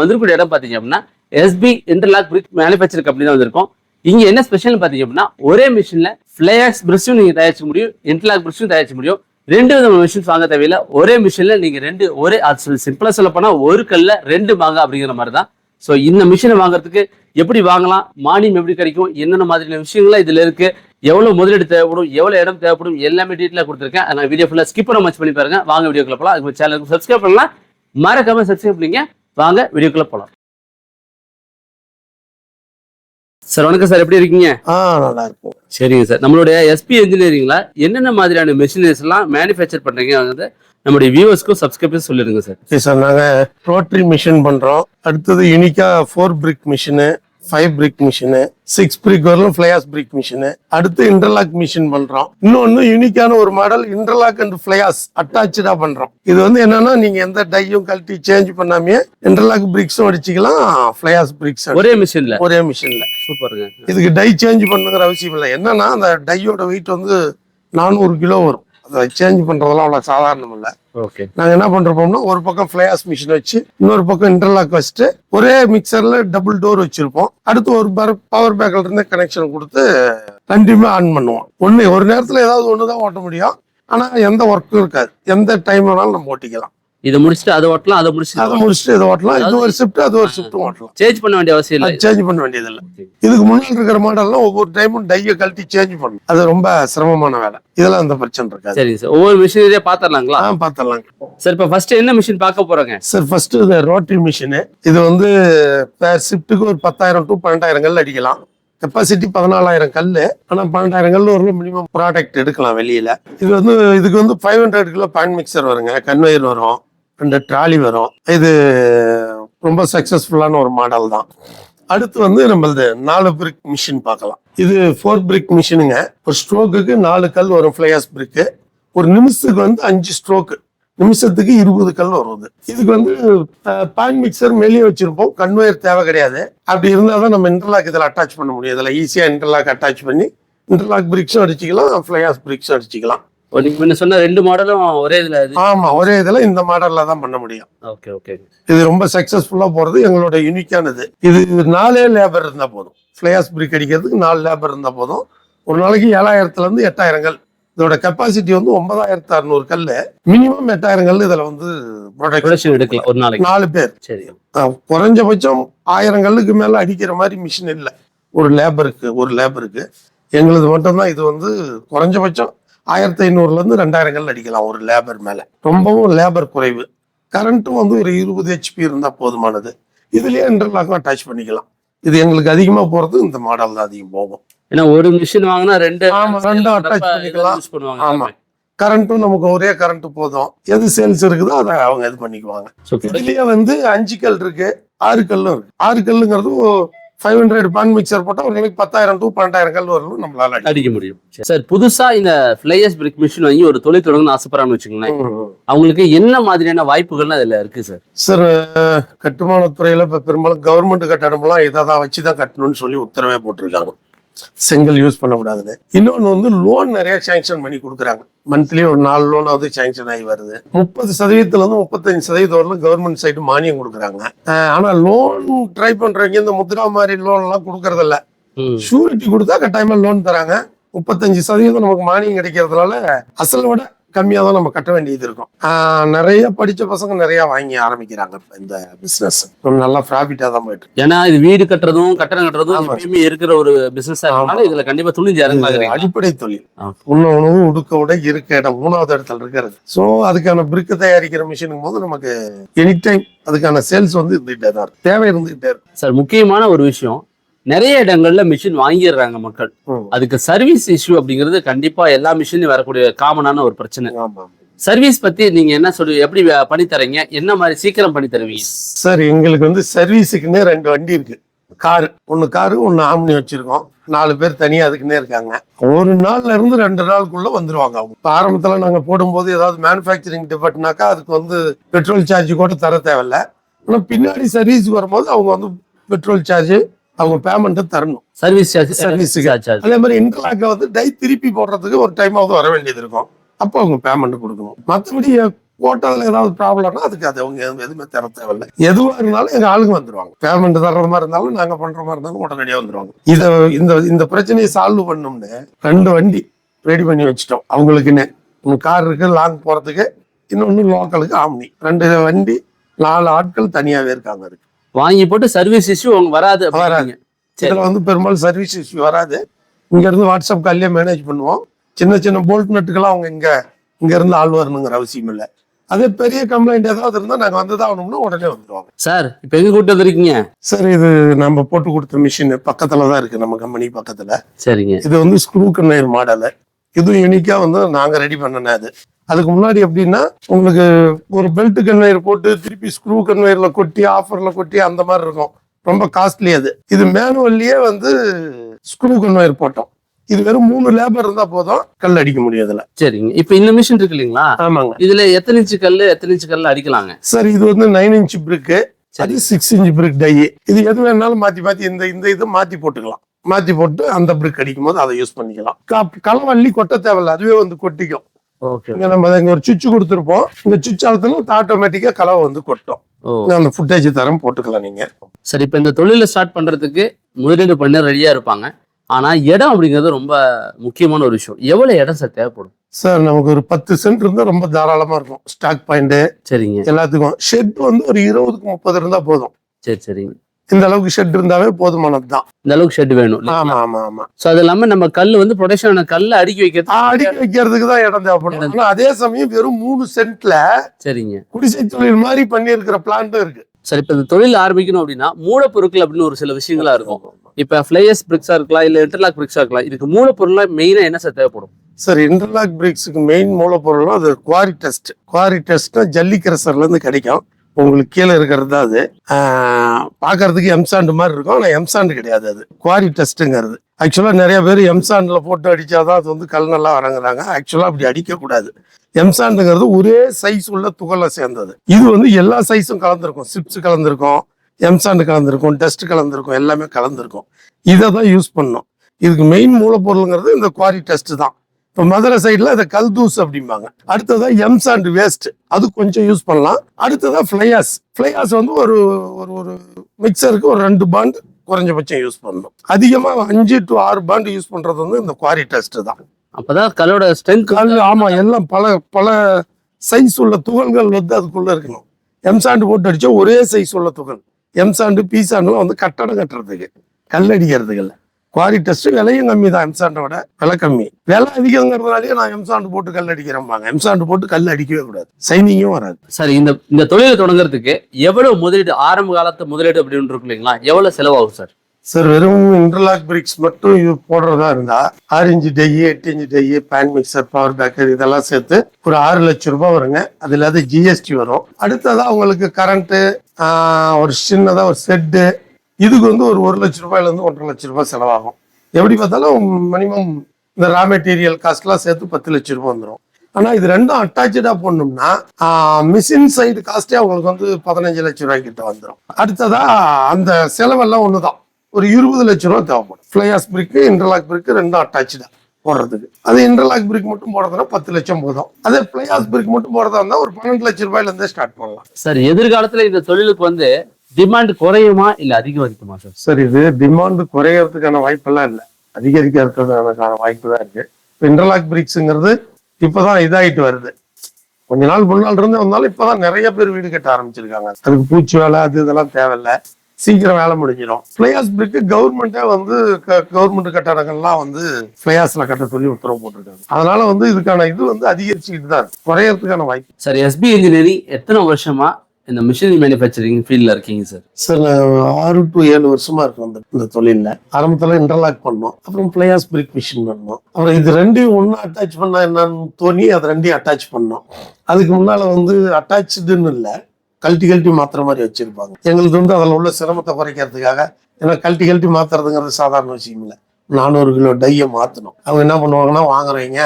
வந்திருக்கூடிய இடம் பாத்தீங்க அப்படின்னா SP interlock brick manufacture company தான் வந்திருக்கோம். இங்க என்ன ஸ்பெஷல் பாத்தீங்க அப்படின்னா ஒரே மிஷின்ல பிளேயர்ஸ் பிரிட்ஜும் நீங்க தயாரிக்க முடியும் இன்டர்லாக் பிரிட்ஜும் தயாரிக்க முடியும். ரெண்டு விதமான மிஷின்ஸ் வாங்க தேவையில்ல. ஒரே மிஷின்ல நீங்க ரெண்டு ஒரே அது சிம்பிளாக சொல்ல போனா ஒரு கல்ல ரெண்டு வாங்க அப்படிங்கிற மாதிரி தான் ஸோ இந்த மிஷினை வாங்குறதுக்கு எப்படி வாங்கலாம் மானியம் எப்படி கிடைக்கும் என்னென்ன மாதிரியான விஷயங்கள்லாம் இதுல இருக்கு எவ்வளவு முதலீடு தேவைப்படும் எவ்வளவு இடம் தேவைப்படும் எல்லாமே டீட்டெயிலாக கொடுத்துருக்கேன். நான் வீடியோ ஃபுல்லாக ஸ்கிப் பண்ண மச் பண்ணி பாருங்க. வாங்க வீடியோக்குள்ள போகலாம் அதுக்கு சேனலுக்கு சப்ஸ்கிரைப் பண்ணலாம். மறக்காமல் சப்ஸ்கிரைப் பண்ணிங்க வாங்க வீடியோக்குள்ள போகலாம் சார் வணக்கம் சார் எப்படி இருக்கீங்க? ஆ நல்லா இருக்கும். சரிங்க சார். நம்மளுடைய எஸ்பி இன்ஜினியரிங்ல என்னென்ன மாதிரியான மெஷினரிஸ் எல்லாம் மேனுஃபேக்சர் பண்றீங்க? வந்து நம்மளுடைய வியூவர்ஸ்க்கும் சப்ஸ்கிரைபர்ஸ் சொல்லிடுங்க சார். ஓகே சார் நாங்கள் ரோட்டரி மிஷின் பண்ணுறோம் அடுத்தது யூனிக்கா four brick machine five brick machine six brick வரலும் ஃபிளையாஸ் பிரிக் மிஷினு அடுத்து இன்டர்லாக் மிஷின் பண்ணுறோம் இன்னொன்று யூனிக்கான ஒரு model interlock and fly ash அட்டாச்சாக பண்ணுறோம் இது வந்து என்னன்னா நீங்கள் எந்த டையும் கழட்டி சேஞ்ச் பண்ணாமே இன்டர்லாக் பிரிக்ஸும் அடிச்சுக்கலாம் ஃபிளையாஸ் பிரிக்ஸ் ஒரே மிஷின்ல ஒரே மிஷினில் சூப்பருங்க இதுக்கு டை சேஞ்ச் பண்ணுங்கிற அவசியம் இல்லை. என்னன்னா அந்த டையோட வெயிட் வந்து நானூறு கிலோ வரும். அதை சேஞ்ச் பண்ணுறதெல்லாம் அவ்வளோ சாதாரணம் இல்லை ஓகே நாங்க என்ன பண்றோம்னா ஒரு பக்கம் ஃபிளையாஸ் மிஷின் வச்சு இன்னொரு பக்கம் இன்டர்லாக் வச்சுட்டு ஒரே மிக்சர்ல டபுள் டோர் வச்சிருப்போம். அடுத்து ஒரு பவர் பேக்ல இருந்து கனெக்ஷன் கொடுத்து ரெண்டுமே ஆன் பண்ணுவோம். ஒண்ணு ஒரு நேரத்துல ஏதாவது ஒண்ணுதான் ஓட்ட முடியும். ஆனா எந்த ஒர்க்கும் இருக்காது. எந்த டைம் வேணாலும் நம்ம ஓட்டிக்கலாம். இதை முடிச்சுட்டு அதை ஓட்டலாம் அதை அதை முடிச்சுட்டு முடிச்சுட்டு இதை ஓட்டலாம். இது ஒரு ஷிஃப்ட் அது ஒரு ஷிஃப்ட்டும் ஓட்டலாம். சேஞ்ச் பண்ண வேண்டிய அவசியம் இல்லை. சேஞ்ச் பண்ண வேண்டியதில்லை. இதுக்கு முன்னாடி இருக்கிற மாடல்லாம் ஒவ்வொரு டைமும் டையை கழட்டி சேஞ்ச் பண்ணணும். அது ரொம்ப சிரமமான வேலை. இதெல்லாம் அந்த பிரச்சனை இருக்காது. சரிங்க சார். ஒவ்வொரு மிஷினரியா பாத்திரலாங்களா? ஆ பார்த்தலாம் சார் இப்போ ஃபர்ஸ்ட் என்ன மிஷின் பார்க்க போறோங்க? சார் ஃபர்ஸ்ட் இது ரோட்டரி மிஷினு இது வந்து பேர் ஷிஃப்ட்டுக்கு ஒரு பத்தாயிரம் டு பன்னெண்டாயிரம் கல் அடிக்கலாம். கெப்பாசிட்டி பதினாலாயிரம் கல் ஆனால் பன்னெண்டாயிரம் கல் ஒரு மினிமம் ப்ராடக்ட் எடுக்கலாம் வெளியில. இது வந்து இதுக்கு வந்து five hundred kilo pan mixer வருங்க. கன்வேயர் வரும். ரெண்டு ட்ராலி வரும். இது ரொம்ப சக்ஸஸ்ஃபுல்லான ஒரு மாடல் தான். அடுத்து வந்து நம்மளது நாலு பிரிக் மிஷின் பார்க்கலாம். இது ஃபோர் பிரிக் மிஷினுங்க ஒரு ஸ்ட்ரோக்குக்கு நாலு கல் வரும் ஃபிளையாஸ் பிரிக்கு ஒரு நிமிஷத்துக்கு வந்து அஞ்சு ஸ்ட்ரோக்கு நிமிஷத்துக்கு இருபது கல் வருது இதுக்கு வந்து பேன் மிக்சர் வெளியே வச்சிருப்போம். கன்வேயர் தேவை கிடையாது. அப்படி இருந்தால் தான் நம்ம இன்டர்லாக் இதில் அட்டாச் பண்ண முடியும். இதில் ஈஸியாக இன்டர்லாக் அட்டாச் பண்ணி இன்டர்லாக் பிரிக்ஸும் அடிச்சுக்கலாம் ஃபிளையாஸ் பிரிக்ஸும் அடிச்சுக்கலாம். நீங்க முன்ன சொன்ன ரெண்டு மாடலும் ஒரே இதுல இது? ஆமா ஒரே இதில் இந்த மாடலில் தான் பண்ண முடியும். Okay okay. இது ரொம்ப சக்ஸஸ்ஃபுல்லாக போகிறது எங்களோட யூனிக்கானது இது நாலே லேபர் இருந்தால் போதும். ஃபிளையாஸ் பிரிக் அடிக்கிறதுக்கு நாலு லேபர் இருந்தால் போதும். ஒரு நாளைக்கு ஏழாயிரத்துலேருந்து எட்டாயிரம் கல் இதோட கெப்பாசிட்டி வந்து ஒன்பதாயிரத்து அறுநூறு கல் மினிமம் எட்டாயிரம் கல் இதில் வந்து ப்ரொடக்ஷன் எடுக்கலாம் ஒரு நாளைக்கு. நாலு பேர். சரி. குறைஞ்சபட்சம் ஆயிரம் கல்லுக்கு மேலே அடிக்கிற மாதிரி மிஷின் இல்லை. ஒரு லேபருக்கு ஒரு லேபருக்கு எங்களுது மட்டும்தான் இது வந்து குறைஞ்சபட்சம் ஆயிரத்தி ஐநூறுலேருந்து ரெண்டாயிரம் கல் அடிக்கலாம் ஒரு லேபர் மேலே. ரொம்பவும் லேபர் குறைவு. கரண்ட்டும் வந்து ஒரு இருபது ஹெச்பி இருந்தால் போதுமானது. இதுலேயே இன்டர்லாக்கும் அட்டாச் பண்ணிக்கலாம். இது எங்களுக்கு அதிகமாக போகிறது இந்த மாடல் தான் அதிகம் போகும். ஏன்னா ஒரு மிஷின் வாங்கினா ரெண்டு ரெண்டும் attach பண்ணிக்கலாம். யூஸ் பண்ணுவாங்க. ஆமா. கரண்ட்டும் நமக்கு ஒரே கரண்ட் போதும். எது சேல்ஸ் இருக்குதோ அதை அவங்க இது பண்ணிக்குவாங்க. இதுலயே வந்து அஞ்சு கல் இருக்கு ஆறு கல்லும் இருக்கு. ஆறு கல்லுங்கிறது ஃபைவ் ஹண்ட்ரட் பேன் மிக்சர் போட்டா ஒரு நாளைக்கு பத்தாயிரம் டு பன்னெண்டாயிரம் கல் வரலும் நம்மளால அடிக்க முடியும். சார். புதுசா இந்த ஃபிளையர்ஸ் பிரிக் மிஷின் வாங்கி ஒரு தொழில் தொடங்கணும்னு ஆசைப்படுறான்னு வச்சுக்கோங்களேன். அவங்களுக்கு என்ன மாதிரியான வாய்ப்புகள்லாம் அதுல இருக்கு சார்? சார் கட்டுமானத்துறையில இப்ப பெரும்பாலும் கவர்மெண்ட் கட்டடம்லாம் இதை தான் வச்சு தான் கட்டணும்னு சொல்லி உத்தரவே போட்டிருக்காங்க. செங்கல் யூஸ் பண்ணக்கூடாதுன்னு. இன்னொன்று வந்து லோன் நிறைய சாங்ஷன் பண்ணி கொடுக்குறாங்க. மந்த்லி ஒரு நாலு லோனாவது சாங்ஷன் ஆகி வருது. முப்பது சதவீதத்துல இருந்து முப்பத்தஞ்சு சதவீதம் வரலும் கவர்மெண்ட் சைடு மானியம் கொடுக்குறாங்க. அஹ் ஆனா லோன் ட்ரை பண்றவங்க இந்த முத்ரா மாதிரி லோன் எல்லாம் கொடுக்கறதில்ல. ஷூரிட்டி கொடுத்தா கட்டாயமா லோன் தராங்க. முப்பத்தஞ்சு சதவீதம் நமக்கு மானியம் கிடைக்கிறதுனால அசலை விட கம்மியா தான் நம்ம கட்ட வேண்டியது இருக்கும். நிறைய படிச்ச பசங்க நிறைய வாங்கி ஆரம்பிக்கிறாங்க இந்த பிசினஸ் நல்லா ப்ராஃபிட்டா தான் போயிட்டு. ஏன்னா இது வீடு கட்டுறதும் கட்டடம் கட்டுறதும் இருக்கிற ஒரு ஆமா. இதுல கண்டிப்பா துணிஞ்சு இறங்கலாங்க அடிப்படை தொழில். உண்ண உணவு உடுக்க உடை இருக்க இடம் மூணாவது இடத்துல இருக்கிறது. ஸோ அதுக்கான பிரிக்கு தயாரிக்கிற மிஷினுக்கும் போது நமக்கு எனி டைம் அதுக்கான சேல்ஸ் வந்து இருந்துகிட்டே தான் தேவை இருந்துகிட்டே இருக்கு. சார் முக்கியமான ஒரு விஷயம் நிறைய இடங்கள்ல மிஷின் வாங்கிடுறாங்க மக்கள். அதுக்கு சர்வீஸ் இஷ்யூ அப்படிங்கிறது கண்டிப்பா எல்லா மிஷின்லயும் வரக்கூடிய காமனான ஒரு பிரச்சனை. சர்வீஸ் பத்தி நீங்க என்ன சொல்லி எப்படி பண்ணி தரீங்க? என்ன மாதிரி சீக்கிரம் பண்ணி தருவீங்க? சார் எங்களுக்கு வந்து சர்வீஸுக்குன்னே ரெண்டு வண்டி இருக்கு. காரு. ஒன்று காரு ஒன்று ஆம்னி வச்சிருக்கோம். நாலு பேர் தனியாக அதுக்குன்னே இருக்காங்க. ஒரு நாள்ல இருந்து ரெண்டு நாளுக்குள்ள வந்துருவாங்க அவங்க. இப்போ ஆரம்பத்தில் நாங்கள் போடும்போது ஏதாவது மேனுஃபேக்சரிங் டிபார்ட்னாக்கா அதுக்கு வந்து பெட்ரோல் சார்ஜ் கூட தர தேவையில்ல. ஆனால் பின்னாடி சர்வீஸ் வரும்போது அவங்க வந்து பெட்ரோல் சார்ஜ் அவங்க பேமெண்ட்டை தரணும். சர்வீஸ். சார்ஜ் அதே மாதிரி இன்டர்லாக்ல வந்து டை திருப்பி போடுறதுக்கு ஒரு டைமாவது வர வேண்டியது இருக்கும். அப்போ அவங்க பேமெண்ட் கொடுக்கணும். மற்றபடி போட்டதுல ஏதாவது ப்ராப்ளம்னா அதுக்கு அது அவங்க எதுவும் தர தேவையில்லை. எதுவாக இருந்தாலும் எங்க ஆளுங்க வந்துருவாங்க. பேமெண்ட் தர்ற மாதிரி இருந்தாலும் நாங்க பண்ற மாதிரி இருந்தாலும் உடனடியாக வந்துருவாங்க. இதை இந்த இந்த பிரச்சனையை சால்வ் பண்ணோம்னு ரெண்டு வண்டி ரெடி பண்ணி வச்சுட்டோம். அவங்களுக்குன்னு. கார் இருக்கு லாங் போறதுக்கு இன்னொன்னு லோக்கலுக்கு ஆம்னி. ரெண்டு வண்டி நாலு ஆட்கள் தனியாவே இருக்காங்க அதுக்கு. வாங்கி போட்டு சர்வீஸ் இஷ்யூ உங்களுக்கு வராது வராது. இதுல வந்து பெரும்பாலும் சர்வீஸ் இஷ்யூ வராது. இங்க இருந்து வாட்ஸ்அப் கால்லயே மேனேஜ் பண்ணுவோம். சின்ன சின்ன போல்ட் நட்டுக்கெல்லாம் அவங்க இங்க இங்க இருந்து ஆள் வரணுங்கிற அவசியம் இல்லை. அதே பெரிய கம்ப்ளைண்ட் ஏதாவது இருந்தா நாங்க வந்துதான் ஆகணும்னா உடனே வந்துருவாங்க சார் இப்போ எங்க கூட்டு வந்திருக்கீங்க? சார் இது நம்ம போட்டு கொடுத்த மிஷின் பக்கத்துல தான் இருக்கு. நம்ம கம்பெனி பக்கத்துல. சரிங்க. இது வந்து ஸ்க்ரூ கன்வேயர் மாடல் இதுவும் யூனிக்கா வந்து நாங்க ரெடி பண்ணனது. அது அதுக்கு முன்னாடி எப்படின்னா உங்களுக்கு ஒரு பெல்ட் கன்வேயர் போட்டு திருப்பி ஸ்க்ரூ கன்வேயர்ல கொட்டி ஆஃபர்ல கொட்டி அந்த மாதிரி இருக்கும். ரொம்ப காஸ்ட்லி அது. இது மேனுவல்லையே வந்து ஸ்க்ரூ கன்வேயர் போட்டோம். இது வெறும் மூணு லேபர் இருந்தா போதும் கல் அடிக்க முடியும் இதுல சரிங்க. இப்போ இந்த மிஷின் இருக்கு இல்லைங்களா? ஆமாங்க. இதுல எத்தனை இன்ச்சு கல்லு எத்தனை இன்ச்சு கல்லு அடிக்கலாங்க? சார் இது வந்து நைன் இன்ச் பிரிக்கு அது சிக்ஸ் இன்ச் பிரிக் டை இது எது வேணாலும் மாத்தி மாத்தி இந்த இந்த இது மாத்தி போட்டுக்கலாம். மாத்தி போட்டு அந்த பிரிக் அடிக்கும் போது அதை யூஸ் பண்ணிக்கலாம். களவள்ளி கொட்ட தேவையில்ல. அதுவே வந்து கொட்டிக்கும். இங்க நம்ம இங்க ஒரு சுவிட்ச் கொடுத்துருப்போம். இந்த சுவிட்ச் அழுத்தினா ஆட்டோமேட்டிக்கா கலவை வந்து கொட்டும். அந்த ஃபுட்டேஜ் தரம் போட்டுக்கலாம் நீங்க. சரி இப்போ இந்த தொழிலை ஸ்டார்ட் பண்றதுக்கு முதலீடு பண்ண ரெடியா இருப்பாங்க. ஆனா இடம் அப்படிங்கிறது ரொம்ப முக்கியமான ஒரு விஷயம். எவ்வளவு இடம் சார் தேவைப்படும்? சார் நமக்கு ஒரு பத்து சென்ட் இருந்தா ரொம்ப தாராளமா இருக்கும். ஸ்டாக் பாயிண்ட் சரிங்க. எல்லாத்துக்கும். ஷெட் வந்து ஒரு இருபதுக்கு முப்பது இருந்தா போதும். சரி சரிங்க இந்த அளவுக்கு ஷெட் இருந்தாவே போதுமானது தான் இந்த அளவுக்கு ஷெட் வேணும். ஆமா ஆமா ஆமா. ஸோ அது இல்லாம நம்ம கல் வந்து ப்ரொடக்ஷன் கல்ல அடுக்கி வைக்கிறது அடிக்க வைக்கிறதுக்கு தான் இடம் தேவைப்படும். ஆனா அதே சமயம் வெறும் மூணு சென்ட்ல சரிங்க. குடிசை தொழில் மாதிரி பண்ணியிருக்கிற பிளான்ட்டும் இருக்கு. சரி இப்போ இந்த தொழில் ஆரம்பிக்கணும் அப்படின்னா மூலப்பொருட்கள் அப்படின்னு ஒரு சில விஷயங்களா இருக்கும். இப்போ ஃபிளையர்ஸ் பிரிக்ஸா இருக்கலாம் இல்ல இன்டர்லாக் பிரிக்ஸா இருக்கலாம். இதுக்கு மூலப்பொருளா மெயினா என்ன சார் தேவைப்படும்? சார் இன்டர்லாக் பிரேக்ஸுக்கு மெயின் மூலப்பொருளும் அது குவாரி டெஸ்ட் குவாரி டெஸ்ட்னா ஜல்லி கிரசர்ல இருந்து கிடைக்கும். உங்களுக்கு கீழே இருக்கிறது தான் அது. பார்க்கறதுக்கு எம்சாண்டு மாதிரி இருக்கும். ஆனால் எம்சாண்டு கிடையாது அது. குவாரி டெஸ்ட்டுங்கிறது ஆக்சுவலாக நிறைய பேர் எம்சாண்டில் போட்டு அடிச்சாதான் அது வந்து கல் நல்லா வரங்குறாங்க ஆக்சுவலாக அப்படி அடிக்கக்கூடாது எம்சாண்டுங்கிறது ஒரே சைஸ் உள்ள துகளை சேர்ந்தது. இது வந்து எல்லா சைஸும் கலந்துருக்கும். சிப்ஸ் கலந்துருக்கும் எம்சாண்டு கலந்துருக்கும் டஸ்ட் கலந்துருக்கும் எல்லாமே கலந்துருக்கும். இதை தான் யூஸ் பண்ணோம். இதுக்கு மெயின் மூலப்பொருளுங்கிறது இந்த குவாரி டெஸ்ட் தான். இப்போ மதுரை சைடில் அதை கல்தூஸ் அப்படிம்பாங்க. அடுத்ததா எம்சாண்ட் வேஸ்ட் அது கொஞ்சம் யூஸ் பண்ணலாம். அடுத்ததா ஃப்ளையாஸ் ஃப்ளையாஸ் வந்து ஒரு ஒரு ஒரு மிக்சருக்கு ஒரு ரெண்டு பாண்ட் குறைஞ்சபட்சம் யூஸ் பண்ணணும். அதிகமாக அஞ்சு டு ஆறு பாண்ட் யூஸ் பண்றது வந்து இந்த குவாரி டெஸ்ட் தான். அப்பதான் கல்லோட ஸ்ட்ரென்த் கல் ஆமா எல்லாம் பல பல சைஸ் உள்ள துகள்கள் வந்து அதுக்குள்ள இருக்கணும். எம்சாண்டு போட்டு அடிச்சா ஒரே சைஸ் உள்ள துகள். எம்சாண்டு பீசாண்டுலாம் வந்து கட்டடம் கட்டுறதுக்கு கல் அடிக்கிறதுக்கு இல்லை குவாரி டெஸ்ட் விலையும் கம்மி தான் எம்சாண்டோட விலை கம்மி. விலை அதிகங்கிறதுனாலயே நான் எம்சாண்டு போட்டு கல் அடிக்கிறேன்பாங்க எம்சாண்டு போட்டு கல் அடிக்கவே கூடாது. சைனிங்கும் வராது. சரி இந்த இந்த தொழிலை தொடங்குறதுக்கு எவ்வளவு முதலீடு ஆரம்ப காலத்து முதலீடு அப்படின்னு இருக்கு இல்லைங்களா? எவ்வளவு செலவாகும் சார் சார் வெறும் இன்டர்லாக் பிரிக்ஸ் மட்டும் இது போடுறதா இருந்தா ஆறு இன்ச்சு டெய்யி எட்டு இன்ச்சு டெய்யி பேன் மிக்சர் பவர் பேக்கர் இதெல்லாம் சேர்த்து ஒரு ஆறு லட்சம் ரூபாய் வருங்க. அது இல்லாத ஜிஎஸ்டி வரும். அடுத்ததா உங்களுக்கு கரண்ட்டு ஒரு சின்னதா ஒரு செட்டு இதுக்கு வந்து ஒரு ஒரு லட்ச ரூபாயிலேருந்து ஒன்றரை லட்சம் ரூபாய் செலவாகும். எப்படி பார்த்தாலும் மினிமம் இந்த ரா மெட்டீரியல் காஸ்ட்லாம் சேர்த்து பத்து லட்சம் ரூபாய் வந்துடும் ஆனால் இது ரெண்டும் அட்டாச்சாக போடணும்னா மிஷின் சைடு காஸ்ட்டே அவங்களுக்கு வந்து பதினஞ்சு லட்சம் ரூபாய் கிட்ட வந்துடும் அடுத்ததா அந்த செலவெல்லாம் ஒன்று தான் ஒரு இருபது லட்ச ரூபா தேவைப்படும். ஃப்ளையாஸ் பிரிக்கு இன்டர்லாக் பிரிக்கு ரெண்டும் அட்டாச்சாக போடுறதுக்கு. அது இன்டர்லாக் பிரிக் மட்டும் போடுறதுனா பத்து லட்சம் போதும். அதே பிளையாஸ் பிரிக் மட்டும் போடுறதா இருந்தால் ஒரு பன்னெண்டு லட்சம் ரூபாயில இருந்தே ஸ்டார்ட் பண்ணலாம். சார் எதிர்காலத்துல இந்த தொழிலுக்கு வந்து டிமாண்ட் குறையுமா இல்ல அதிகரிக்குமா சார் சார் இது டிமாண்ட் குறையறதுக்கான வாய்ப்பெல்லாம் இல்லை. அதிகரிக்கிறதுக்கான வாய்ப்பு தான் இருக்கு. இப்போ இன்டர்லாக் பிரிக்ஸுங்கிறது இப்பதான் இதாயிட்டு வருது. கொஞ்ச நாள் முன்னாள் இருந்து வந்தாலும் இப்பதான் நிறைய பேர் வீடு கட்ட ஆரம்பிச்சிருக்காங்க. அதுக்கு பூச்சி வேலை அது இதெல்லாம் தேவையில்ல. சீக்கிரம் வேலை முடிஞ்சிடும். ஃபிளையாஸ் பிரிக்கு கவர்மெண்டே வந்து கவர்மெண்ட் கட்டடங்கள்லாம் வந்து ஃபிளையாஸ்ல கட்ட சொல்லி உத்தரவு போட்டிருக்காங்க. அதனால வந்து இதுக்கான இது வந்து அதிகரிச்சுக்கிட்டு தான் குறையறதுக்கான வாய்ப்பு. சார் எஸ்பி இன்ஜினியரிங் எத்தனை வருஷமா இந்த மிஷினரி மேனுஃபேக்சரிங் ஃபீல்டில் இருக்கீங்க சார் சார் நான் ஆறு டு ஏழு வருஷமாக இருக்கும் அந்த இந்த தொழிலில். ஆரம்பத்தில் இன்டர்லாக் பண்ணோம். அப்புறம் பிளேயர்ஸ் பிரிக் மிஷின் பண்ணோம். அப்புறம் இது ரெண்டையும் ஒன்றும் அட்டாச் பண்ணால் என்னன்னு தோணி அது ரெண்டையும் அட்டாச் பண்ணோம். அதுக்கு முன்னால் வந்து அட்டாச்சுன்னு இல்லை கழட்டி கழட்டி மாத்துற மாதிரி வச்சுருப்பாங்க. எங்களுக்கு வந்து அதில் உள்ள சிரமத்தை குறைக்கிறதுக்காக ஏன்னா கழட்டி கழட்டி மாத்துறதுங்கிறது சாதாரண விஷயம் இல்லை. நானூறு கிலோ டையை மாற்றணும் அவங்க என்ன பண்ணுவாங்கன்னா வாங்குறவங்க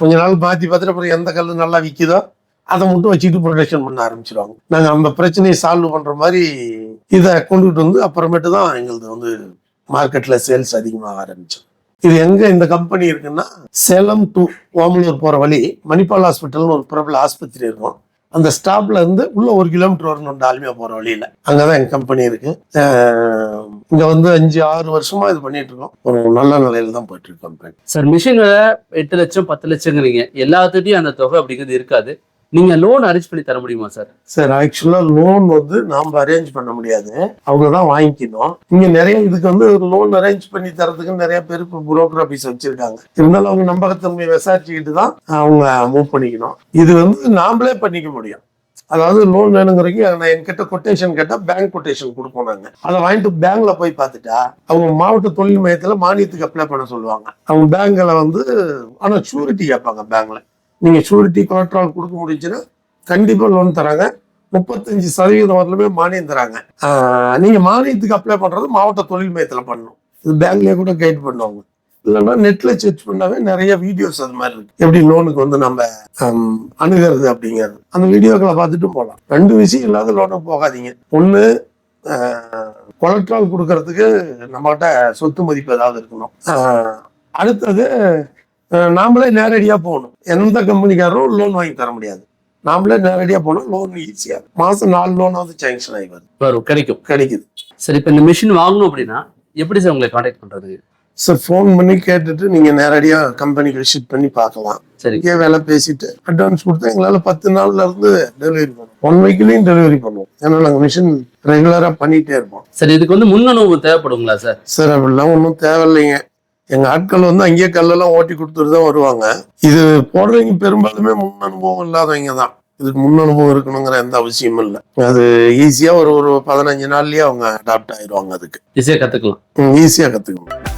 கொஞ்ச நாள் மாற்றி பார்த்துட்டு அப்புறம் எந்த கல் நல்லா விற்கிதோ அதை மட்டும் வச்சுக்கிட்டு ப்ரொடக்ஷன் பண்ண ஆரம்பிச்சிருவாங்க. நாங்கள் அந்த பிரச்சனையை சால்வ் பண்ணுற மாதிரி இதை கொண்டுகிட்டு வந்து அப்புறமேட்டு தான் எங்களுது வந்து மார்க்கெட்டில் சேல்ஸ் அதிகமாக ஆரம்பிச்சோம் இது எங்க இந்த கம்பெனி இருக்குன்னா சேலம் டு ஓமலூர் போற வழி மணிப்பால் ஹாஸ்பிட்டல்னு ஒரு பிரபல ஆஸ்பத்திரி இருக்கும். அந்த ஸ்டாப்ல இருந்து உள்ள ஒரு கிலோமீட்டர் வரணும் டால்மியா போற வழியில. அங்கதான் எங்க கம்பெனி இருக்கு. இங்க வந்து அஞ்சு ஆறு வருஷமா இது பண்ணிட்டு இருக்கோம். ஒரு நல்ல நிலையில தான் போயிட்டு இருக்கோம். கம்பெனி சார் மிஷின் எட்டு லட்சம் பத்து லட்சங்கிறீங்க. எல்லாத்துட்டையும் அந்த தொகை அப்படிங்கிறது இருக்காது. நீங்க லோன் அரேஞ்ச் பண்ணி தர முடியுமா சார் சார் ஆக்சுவலா லோன் வந்து நாம அரேஞ்ச் பண்ண முடியாது. அவங்க தான் வாங்கிக்கணும். இங்க நிறைய இதுக்கு வந்து லோன் அரேஞ்ச் பண்ணி தரதுக்கு நிறைய பேர் இப்போ புரோக்கர் ஆஃபீஸ் வச்சிருக்காங்க. இருந்தாலும் அவங்க நம்பகத்தன்மை விசாரிச்சுக்கிட்டு தான் அவங்க மூவ் பண்ணிக்கணும். இது வந்து நாமளே பண்ணிக்க முடியும். அதாவது லோன் வேணுங்கிறக்கு நான் என்கிட்ட கொட்டேஷன் கேட்டால் பேங்க் கொட்டேஷன் கொடுப்போம் நாங்கள் அதை வாங்கிட்டு பேங்க்ல போய் பார்த்துட்டா அவங்க மாவட்ட தொழில் மையத்தில் மானியத்துக்கு அப்ளை பண்ண சொல்லுவாங்க. அவங்க பேங்க்ல வந்து ஆனால் ஷூரிட்டி கேட்பாங்க பேங்க்ல நீங்கள் ஷூரிட்டி கொலட்ரால் கொடுக்க முடிஞ்சுன்னா கண்டிப்பாக லோன் தராங்க. முப்பத்தஞ்சு சதவீதம் வரலுமே மானியம் தராங்க. நீங்கள் மானியத்துக்கு அப்ளை பண்ணுறது மாவட்ட தொழில் மையத்தில் பண்ணணும். இது பேங்க்லயே கூட கைட் பண்ணுவாங்க. இல்லைன்னா நெட்ல சர்ச் பண்ணாவே நிறைய வீடியோஸ் அது மாதிரி இருக்கு. எப்படி லோனுக்கு வந்து நம்ம அணுகிறது அப்படிங்கிறது. அந்த வீடியோக்களை பார்த்துட்டு போகலாம். ரெண்டு விஷயம் இல்லாத லோனுக்கு போகாதீங்க. ஒன்று கொலட்ரால் கொடுக்கறதுக்கு நம்மகிட்ட சொத்து மதிப்பு ஏதாவது இருக்கணும். அடுத்தது நாமளே நேரடியா போகணும். எந்த கம்பெனிக்காரரும் லோன் வாங்கி தர முடியாது. நாமளே நேரடியா போனா லோன் ஈஸியா மாசம் நாலு லோனாவது சேங்ஷன் ஆகி வருது. வரும் கிடைக்கும். கிடைக்குது. சரி இப்போ இந்த மிஷின் வாங்கணும் அப்படின்னா எப்படி சார் உங்களை காண்டாக்ட் பண்றது? சார் ஃபோன் பண்ணி கேட்டுட்டு நீங்க நேரடியா கம்பெனிக்கு விசிட் பண்ணி பார்க்கலாம். சரி. இங்கே வேலை பேசிட்டு அட்வான்ஸ் கொடுத்தா எங்களால பத்து நாள்ல இருந்து டெலிவரி பண்ணுவோம். ஒன் வீக்லயும் டெலிவரி பண்ணுவோம். ஏன்னா நாங்க மிஷின் ரெகுலரா பண்ணிட்டே இருப்போம். சரி இதுக்கு வந்து முன் அனுபவம் தேவைப்படுங்களா சார் சார் அப்படிலாம் ஒன்றும் தேவையில்லைங்க. எங்க ஆட்கள் வந்து அங்கேயே கல்லெல்லாம் ஓட்டி கொடுத்துட்டு தான் வருவாங்க. இது போடுறவங்க பெரும்பாலுமே முன் அனுபவம் இல்லாதவங்க தான். இதுக்கு முன் அனுபவம் இருக்கணுங்கிற எந்த அவசியமும் இல்லை. அது ஈஸியா ஒரு ஒரு பதினஞ்சு நாள்லயே அவங்க அடாப்ட் ஆயிடுவாங்க அதுக்கு. ஈஸியாக கத்துக்கலாம். ஈஸியா கத்துக்கணும்